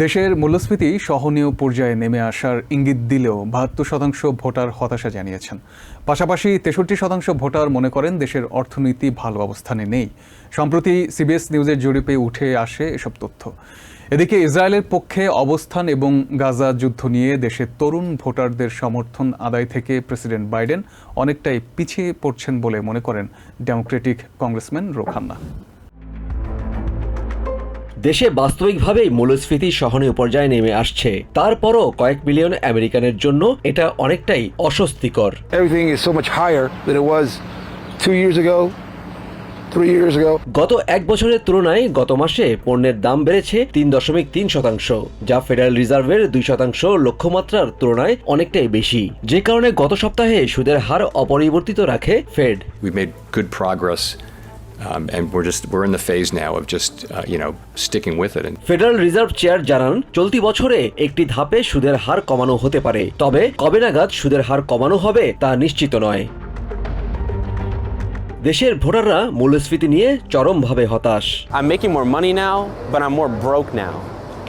দেশের মূল্যস্ফীতি সহনীয় পর্যায়ে নেমে আসার ইঙ্গিত দিলেও বাহাত্তর শতাংশ ভোটার হতাশা জানিয়েছেন। পাশাপাশি তেষট্টি শতাংশ ভোটার মনে করেন দেশের অর্থনীতি ভালো অবস্থানে নেই। সম্প্রতি সিবিএস নিউজের জরিপে উঠে আসে এসব তথ্য। এদিকে ইসরায়েলের পক্ষে অবস্থান এবং গাজা যুদ্ধ নিয়ে দেশের তরুণ ভোটারদের সমর্থন আদায় থেকে প্রেসিডেন্ট বাইডেন অনেকটাই পিছিয়ে পড়ছেন বলে মনে করেন ডেমোক্রেটিক কংগ্রেসম্যান রোখান্না। দেশে বাস্তবিকভাবেই মূল্যস্ফীতি সহনীয় পর্যায়ে নেমে আসছে। তারপরও কয়েক মিলিয়ন আমেরিকানের জন্য এটা অনেকটাই অস্বস্তিকর. গত এক বছরের তুলনায় গত মাসে পণ্যের দাম বেড়েছে তিন দশমিক তিন শতাংশ যা ফেডারেল রিজার্ভের দুই শতাংশ লক্ষ্যমাত্রার তুলনায় অনেকটাই বেশি। যে কারণে গত সপ্তাহে সুদের হার অপরিবর্তিত রাখে Fed. We've made good progress, um, and we're just we're in the phase now of just uh, you know sticking with it. And Federal Reserve chair জানান চলতি বছরে একটি ধাপে সুদের হার কমানো হতে পারে তবে কবে নাগাদ সুদের হার কমানো হবে তা নিশ্চিত নয় দেশের ভোটাররা মূল্যস্ফীতি নিয়ে চরমভাবে হতাশ I'm making more money now, but I'm more broke now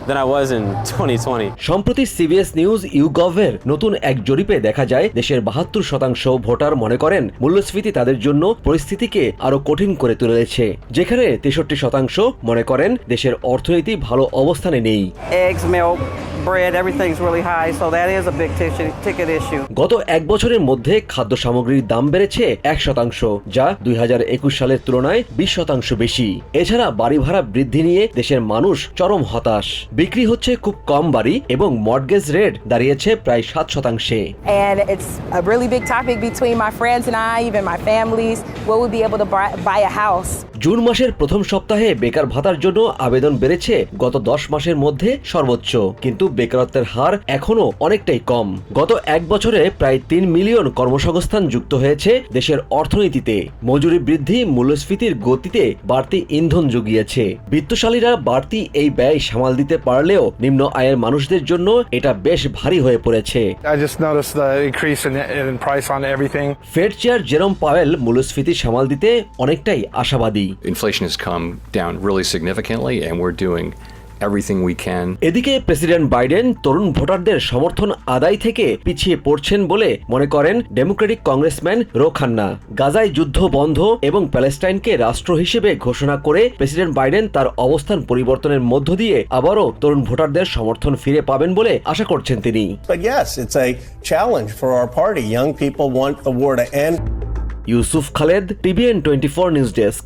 than I was in 2020. সম্প্রতি সিবিএস নিউজ ইউগভের নতুন এক জরিপে দেখা যায় দেশের বাহাত্তর শতাংশ ভোটার মনে করেন মূল্যস্ফীতি তাদের জন্য পরিস্থিতিকে আরও কঠিন করে তুলেছে। যেখানে তেষট্টি শতাংশ মনে করেন দেশের অর্থনীতি ভালো অবস্থানে নেই। Eggs, milk, bread, everything's really high, so that is a big ticket ticket issue. গত এক বছরের মধ্যে খাদ্য সামগ্রীর দাম বেড়েছে এক শতাংশ যা দুই হাজার একুশ সালের তুলনায় বিশ শতাংশ বেশি এছাড়া বাড়ি ভাড়া বৃদ্ধি নিয়ে দেশের মানুষ চরম হতাশ বিক্রি হচ্ছে খুব কম বাড়ি এবং মর্টগেজ রেট দাঁড়িয়েছে প্রায় সাত শতাংশে and it's a really big topic between my friends and I, even my families. Will we be able to buy, buy a house? June মাসের প্রথম সপ্তাহে বেকার ভাতার জন্য আবেদন বেড়েছে গত দশ মাসের মধ্যে সর্বোচ্চ। কিন্তু বেকারত্বের হার এখনও অনেকটাই কম। গত এক বছরে প্রায় তিন মিলিয়ন কর্মসংস্থান যুক্ত হয়েছে দেশের অর্থনীতিতে। মজুরি বৃদ্ধি মূল্যস্ফীতির গতিতে বাড়তি ইন্ধন জুগিয়েছে। বিত্তশালীরা বাড়তি এই ব্যয় সামাল দিতে পারলেও নিম্ন আয়ের মানুষদের জন্য এটা বেশ ভারী হয়ে পড়েছে. ফেড চেয়ার জেরম পাওয়েল মূল্যস্ফীতি সামাল দিতে অনেকটাই আশাবাদী। Inflation has come down really significantly, and we're doing everything we can এদিকে প্রেসিডেন্ট বাইডেন তরুণ ভোটারদের সমর্থন আদায় থেকে পিছিয়ে পড়ছেন বলে মনে করেন ডেমোক্রেটিক কংগ্রেসম্যান রো খান্না গাজায় যুদ্ধ বন্ধ এবং প্যালেস্টাইনকে রাষ্ট্র হিসেবে ঘোষণা করে প্রেসিডেন্ট বাইডেন তার অবস্থান পরিবর্তনের মধ্য দিয়ে আবারও তরুণ ভোটারদের সমর্থন ফিরে পাবেন বলে আশা করছেন তিনি But yes, it's a challenge for our party. Young people want the war to end. Yusuf Khaled TVN twenty four news desk